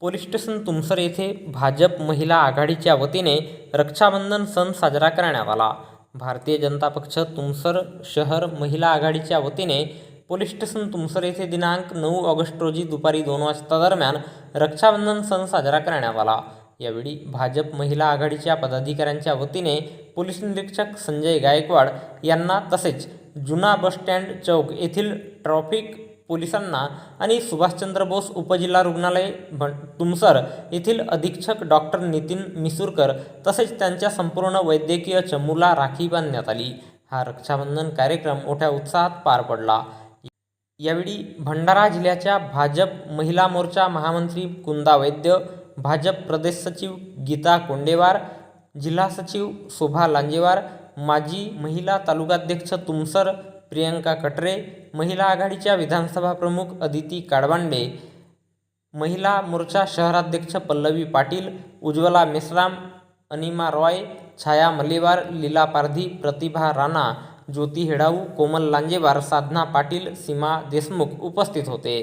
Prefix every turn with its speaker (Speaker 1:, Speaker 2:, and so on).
Speaker 1: Police station Tumsar येथे भाजप महिला आघाडीच्या वतीने रक्षाबंधन सण साजरा करण्यात आला. भारतीय जनता पक्ष तुमसर शहर महिला आघाडीच्या वतीने पोलीस स्टेशन तुमसर येथे दिनांक नऊ ऑगस्ट रोजी दुपारी दोन वाजता दरम्यान रक्षाबंधन सण साजरा करण्यात आला. यावेळी भाजप महिला आघाडीच्या पदाधिकाऱ्यांच्या वतीने पोलीस निरीक्षक संजय गायकवाड यांना तसेच जुना बसस्टँड चौक येथील ट्रॉफिक पोलिसांना आणि सुभाषचंद्र बोस उपजिल्हा रुग्णालय भ तुमसर येथील अधीक्षक डॉक्टर नितीन मिसूरकर तसेच त्यांच्या संपूर्ण वैद्यकीय चमूला राखी बांधण्यात आली. हा रक्षाबंधन कार्यक्रम मोठ्या उत्साहात पार पडला. यावेळी भंडारा जिल्ह्याच्या भाजप महिला मोर्चा महामंत्री कुंदा वैद्य भाजप प्रदेश सचिव गीता कोंडेवार जिल्हा सचिव शोभा लांजेवार माजी महिला तालुकाध्यक्ष तुमसर प्रियंका कटरे महिला आघाडीच्या विधानसभा प्रमुख अदिती काडबांडे महिला मोर्चा शहराध्यक्ष पल्लवी पाटील उज्ज्वला मेश्राम अनिमा रॉय छाया मल्लेवार लीला पारधी प्रतिभा राणा ज्योती हेडाऊ कोमल लांजेवार साधना पाटील सीमा देशमुख उपस्थित होते.